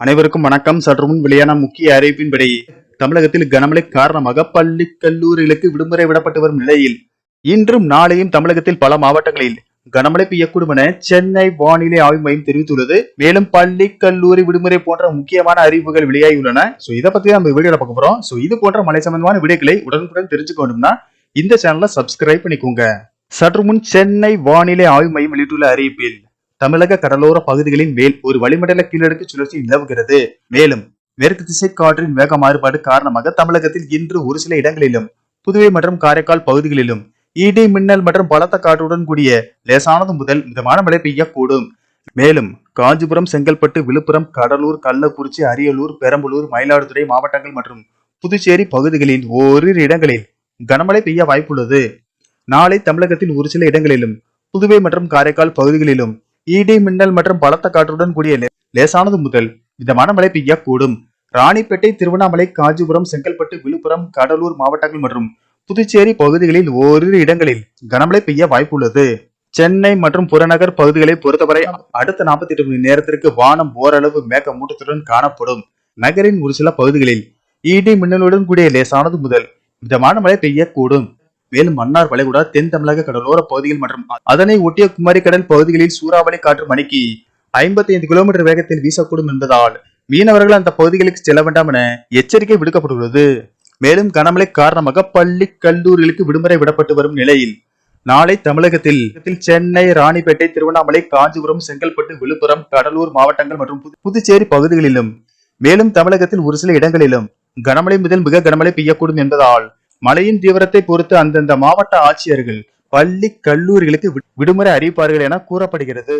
அனைவருக்கும் வணக்கம். சற்று முன் வெளியான முக்கிய அறிவிப்பின்படி தமிழகத்தில் கனமழை காரணமாக பள்ளி கல்லூரிகளுக்கு விடுமுறை விடப்பட்டு வரும் நிலையில் இன்றும் நாளையும் தமிழகத்தில் பல மாவட்டங்களில் கனமழை பெய்யக்கூடும் என சென்னை வானிலை ஆய்வு மையம் தெரிவித்துள்ளது. மேலும் பள்ளி கல்லூரி விடுமுறை போன்ற முக்கியமான அறிவிப்புகள் வெளியாகியுள்ளன. சோ இதை பத்தி நம்ம வீடியோல பார்க்க போறோம். சோ இது போன்ற மழை சம்பந்தமான வீடியோக்களை உடனுக்குடன் தெரிஞ்சுக்கணும்னா இந்த சேனலை சப்ஸ்கிரைப் பண்ணிக்கோங்க. சற்று முன் சென்னை வானிலை ஆய்வு மையம் வெளியிட்டுள்ள அறிவிப்பில் தமிழக கடலோர பகுதிகளின் மேல் ஒரு வளிமண்டல கீழடுக்கு சுழற்சி நிலவுகிறது. மேலும் மேற்கு திசை காற்றின் வேக மாறுபாடு காரணமாக தமிழகத்தில் இன்று ஒரு சில இடங்களிலும் புதுவை மற்றும் காரைக்கால் பகுதிகளிலும் இடி மின்னல் மற்றும் பலத்த காற்றுடன் கூடிய லேசானது முதல் மிதமான மழை பெய்யக்கூடும். மேலும் காஞ்சிபுரம் செங்கல்பட்டு விழுப்புரம் கடலூர் கள்ளக்குறிச்சி அரியலூர் பெரம்பலூர் மயிலாடுதுறை மாவட்டங்கள் மற்றும் புதுச்சேரி பகுதிகளில் ஓரிரு இடங்களில் கனமழை பெய்ய வாய்ப்புள்ளது. நாளை தமிழகத்தில் ஒரு சில இடங்களிலும் புதுவை மற்றும் காரைக்கால் பகுதிகளிலும் இடி மின்னல் மற்றும் பலத்த காற்றுடன் கூடிய லேசானது முதல் மிதமான மழை பெய்யக்கூடும். ராணிப்பேட்டை திருவண்ணாமலை காஞ்சிபுரம் செங்கல்பட்டு விழுப்புரம் கடலூர் மாவட்டங்கள் மற்றும் புதுச்சேரி பகுதிகளில் ஓரிரு இடங்களில் கனமழை பெய்ய வாய்ப்புள்ளது. சென்னை மற்றும் புறநகர் பகுதிகளை பொறுத்தவரை அடுத்த நாற்பத்தி எட்டு மணி நேரத்திற்கு வானம் ஓரளவு மேகமூட்டத்துடன் காணப்படும். நகரின் ஒரு சில பகுதிகளில் இடி மின்னலுடன் கூடிய லேசானது முதல் மிதமான மழை பெய்யக்கூடும். மேலும் மன்னார் வளைகுடா தென் தமிழக கடலோர பகுதிகள் மற்றும் அதனை ஒட்டிய குமரி கடல் பகுதிகளில் சூறாவளி காற்று மணிக்கு ஐம்பத்தி ஐந்து கிலோமீட்டர் வேகத்தில் வீசக்கூடும் என்பதால் மீனவர்கள் அந்த பகுதிகளுக்கு செல்ல வேண்டாம் என எச்சரிக்கை விடுக்கப்பட்டுள்ளது. மேலும் கனமழை காரணமாக பள்ளி கல்லூரிகளுக்கு விடுமுறை விடப்பட்டு வரும் நிலையில் நாளை தமிழகத்தில் சென்னை ராணிப்பேட்டை திருவண்ணாமலை காஞ்சிபுரம் செங்கல்பட்டு விழுப்புரம் கடலூர் மாவட்டங்கள் மற்றும் புதுச்சேரி பகுதிகளிலும் மேலும் தமிழகத்தில் ஒரு சில இடங்களிலும் கனமழை முதல் மிக கனமழை பெய்யக்கூடும் என்பதால் மழையின் தீவிரத்தை பொறுத்து அந்தந்த மாவட்ட ஆட்சியர்கள் பள்ளி கல்லூரிகளுக்கு விடுமுறை அறிவிப்பார்கள் என கூறப்படுகிறது.